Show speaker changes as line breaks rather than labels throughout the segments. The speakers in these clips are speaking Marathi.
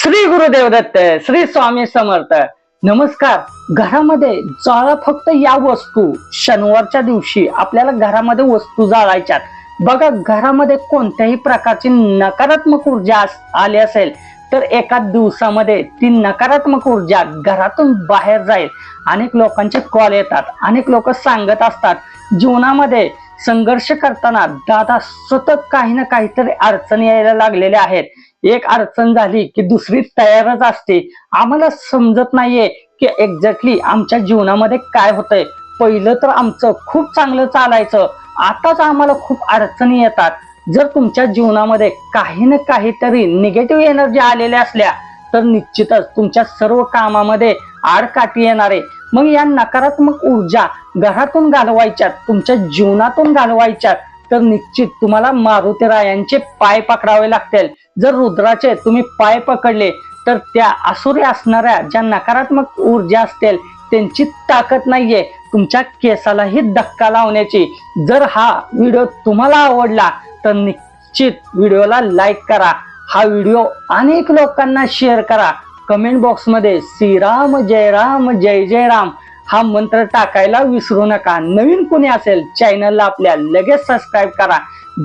श्री गुरुदेव दत्त श्री स्वामी समर्थ. नमस्कार. घरामध्ये जाळा फक्त या वस्तू. शनिवारच्या दिवशी आपल्याला घरामध्ये वस्तू जाळायच्यात. बघा घरामध्ये कोणत्याही प्रकारची नकारात्मक ऊर्जा आली असेल तर एका दिवसामध्ये ती नकारात्मक ऊर्जा घरातून बाहेर जाईल. अनेक लोकांचे कॉल येतात. अनेक लोक सांगत असतात जीवनामध्ये संघर्ष करताना दादा सतत काही ना काहीतरी अडचणी यायला लागलेल्या आहेत. एक अडचण झाली की दुसरी तयारच असते. आम्हाला समजत नाहीये की एक्झॅक्टली आमच्या जीवनामध्ये काय होतंय. पहिलं तर आमचं खूप चांगलं चालायचं. आताच आम्हाला खूप अडचणी येतात. जर तुमच्या जीवनामध्ये काही ना काहीतरी निगेटिव्ह एनर्जी आलेल्या असल्या तर निश्चितच तुमच्या सर्व कामामध्ये आडकाठी येणार. आहे मग या नकारात्मक ऊर्जा घरातून घालवायच्यात तुमच्या जीवनातून घालवायच्यात तर निश्चित तुम्हाला मारुती रायांचे पाय पकडावे लागतील. जर रुद्राचे तुम्ही पाय पकडले तर त्या असुरी असणाऱ्या ज्या नकारात्मक ऊर्जा असतील त्यांची ताकद नाहीये. तुमच्या केसालाही धक्का लावण्याची. जर हा व्हिडिओ तुम्हाला आवडला तर निश्चित व्हिडिओला लाईक करा. हा व्हिडिओ अनेक लोकांना शेअर करा. कमेंट बॉक्समध्ये श्रीराम जय राम जय जय राम हा मंत्र टाकायला विसरू नका. नवीन कोणी असेल चॅनलला आपल्या लगेच सबस्क्राईब करा.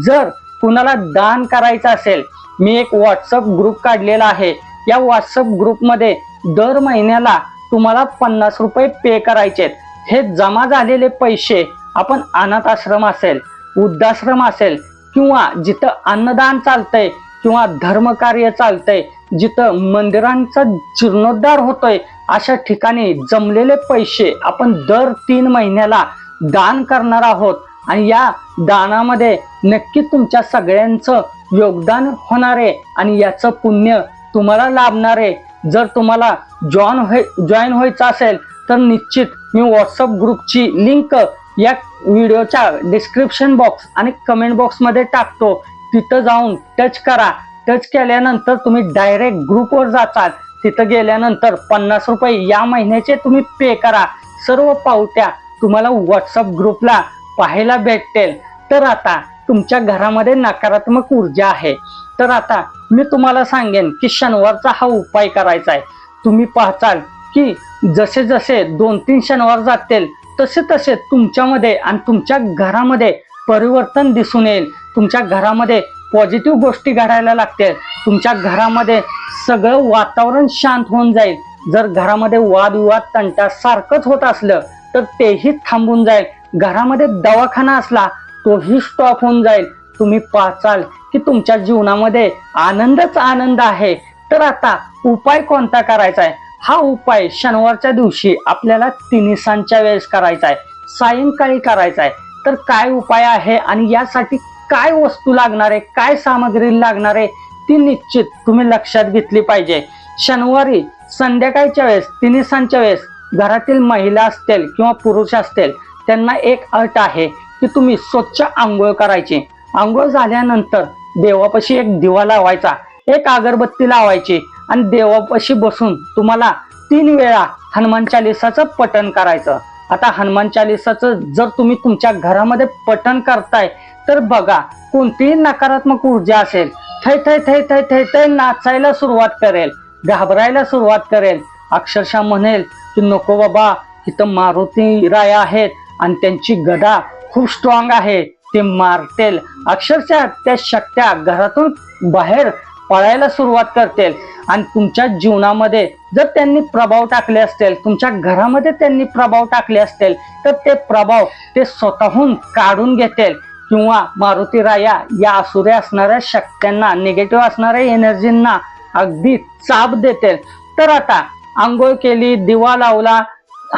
जर कुणाला दान करायचं असेल मी एक व्हॉट्सअप ग्रुप काढलेला आहे. या व्हॉट्सअप ग्रुपमध्ये दर महिन्याला तुम्हाला पन्नास रुपये पे करायचे हे जमा झालेले पैसे आपण अनाथ आश्रम असेल वृद्धाश्रम असेल किंवा जिथं अन्नदान चालतंय किंवा धर्मकार्य चालतंय जिथं मंदिरांचा जीर्णोद्धार होतोय अशा ठिकाणी जमलेले पैसे आपण दर तीन महिन्याला दान करणार आहोत. आणि या दानामध्ये नक्की तुमच्या सगळ्यांचं योगदान होणार आहे आणि याचं पुण्य तुम्हाला लाभणार आहे. जर तुम्हाला जॉईन होय जॉईन व्हायचं असेल तर निश्चित मी व्हॉट्सअप ग्रुपची लिंक या व्हिडिओच्या डिस्क्रिप्शन बॉक्स आणि कमेंट बॉक्समध्ये टाकतो. तिथं जाऊन टच करा. टच केल्यानंतर तुम्ही डायरेक्ट ग्रुपवर जातात. तिथं गेल्यानंतर पन्नास रुपये या महिन्याचे तुम्ही पे करा. सर्व पावत्या तुम्हाला व्हॉट्सअप ग्रुपला पाहायला भेटतील. तर आता तुमच्या घरामध्ये नकारात्मक ऊर्जा आहे. तर आता मी तुम्हाला सांगेन की शनिवारचा हा उपाय करायचा आहे. तुम्ही पाहताल की जसे जसे दोन तीन शनिवार जातील तसे तसे तुमच्यामध्ये आणि तुमच्या घरामध्ये परिवर्तन दिसून येईल. तुमच्या घरामध्ये पॉझिटिव्ह गोष्टी घडायला लागतील तुमच्या घरामध्ये सगळं वातावरण शांत होऊन जाईल. जर घरामध्ये वादविवाद तंटा सारखंच होत असलं तर तेही थांबून जाईल. घरामध्ये दवाखाना असला तोही स्टॉप होऊन जाईल. तुम्ही पाचाल की तुमच्या जीवनामध्ये आनंदच आनंद आहे. तर आता उपाय कोणता करायचा आहे? हा उपाय शनिवारच्या दिवशी आपल्याला तिन्हीसांच्या वेळेस करायचा आहे. सायंकाळी करायचा आहे. तर काय उपाय आहे आणि यासाठी काय वस्तू लागणार आहे काय सामग्री लागणार आहे ती निश्चित तुम्ही लक्षात घेतली पाहिजे. शनिवारी संध्याकाळच्या वेळेस तिन्हीसांच्या वेळेस घरातील महिला असतील किंवा पुरुष असतील त्यांना एक अट आहे की तुम्ही स्वच्छ आंघोळ करायची. आंघोळ झाल्यानंतर देवापाशी एक दिवा लावायचा एक अगरबत्ती लावायची आणि देवापाशी बसून तुम्हाला तीन वेळा हनुमान चालिसाचं पठण करायचं. आता हनुमान चालिसाचं जर तुम्ही तुमच्या घरामध्ये पठण करताय तर बघा कोणतीही नकारात्मक ऊर्जा असेल थै थै थै थै थै थै नाचायला सुरुवात करेल घाबरायला सुरुवात करेल. अक्षरशः म्हणेल की नको बाबा इथं मारुती राया आहेत आणि त्यांची गदा खूप स्ट्रॉंग आहे ते मारतील. अक्षरशः त्या शक्त्या घरातून बाहेर पळायला सुरुवात करतील. आणि तुमच्या जीवनामध्ये जर त्यांनी प्रभाव टाकले असतील तुमच्या घरामध्ये त्यांनी प्रभाव टाकले असतील तर ते प्रभाव ते स्वतःहून काढून घेतील. किंवा मारुती राया या असुऱ्या असणाऱ्या शक्त्यांना निगेटिव्ह असणाऱ्या एनर्जींना अगदी चाप देते तर आता आंघोळ केली दिवा लावला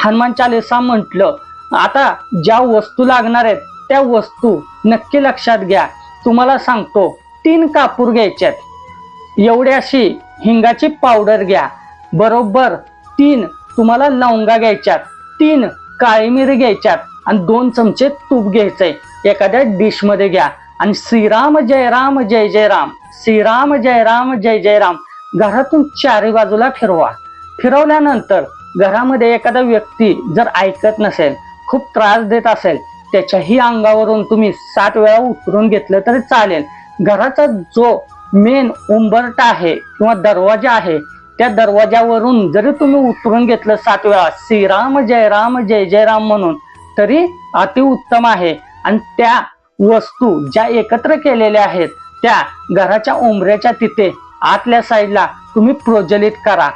हनुमान चालिसा म्हटलं आता ज्या वस्तू लागणार आहेत त्या वस्तू नक्की लक्षात घ्या. तुम्हाला सांगतो तीन कापूर घ्यायचे आहेत एवढ्याशी हिंगाची पावडर घ्या. बरोबर तीन तुम्हाला लवंगा घ्यायच्यात तीन काळी मिरी घ्यायच्यात आणि दोन चमचे तूप घ्यायचंय. एखाद्या डिशमध्ये घ्या. आणि श्रीराम जय राम जय जय राम. श्रीराम जय राम जय जय राम. घरातून चारी बाजूला फिरवा. फिरवल्यानंतर घरामध्ये एखादा व्यक्ती जर ऐकत नसेल खूप त्रास देत असेल त्याच्याही अंगावरून तुम्ही सात वेळा उतरून घेतलं तरी चालेल. घराचा जो मेन उंबरटा आहे किंवा दरवाजा आहे त्या दरवाजावरून जरी तुम्ही उतरून घेतलं सात वेळा श्रीराम जय राम जय जय राम म्हणून तरी अतिउत्तम आहे. आणि त्या वस्तू ज्या एकत्र केलेल्या आहेत त्या घराच्या उंबऱ्याच्या तिथे आतल्या साईडला तुम्ही प्रज्वलित करा.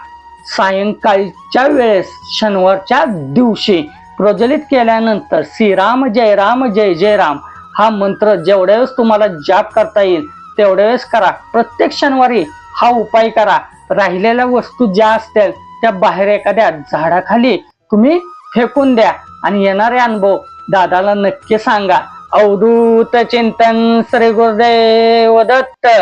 सायंकाळच्या वेळेस शनिवारच्या दिवशी प्रज्वलित केल्यानंतर श्रीराम जय राम जय जय राम हा मंत्र जेवढ्या वेळेस तुम्हाला जाप करता येईल तेवढ्या वेळेस करा. प्रत्येक शनिवारी हा उपाय करा. राहिलेल्या वस्तू ज्या असतील त्या बाहेर एखाद्या झाडाखाली तुम्ही फेकून द्या आणि येणारे अनुभव दादाला नक्की सांगा. अवधूत चिंतन श्री गुरुदेव दत्त.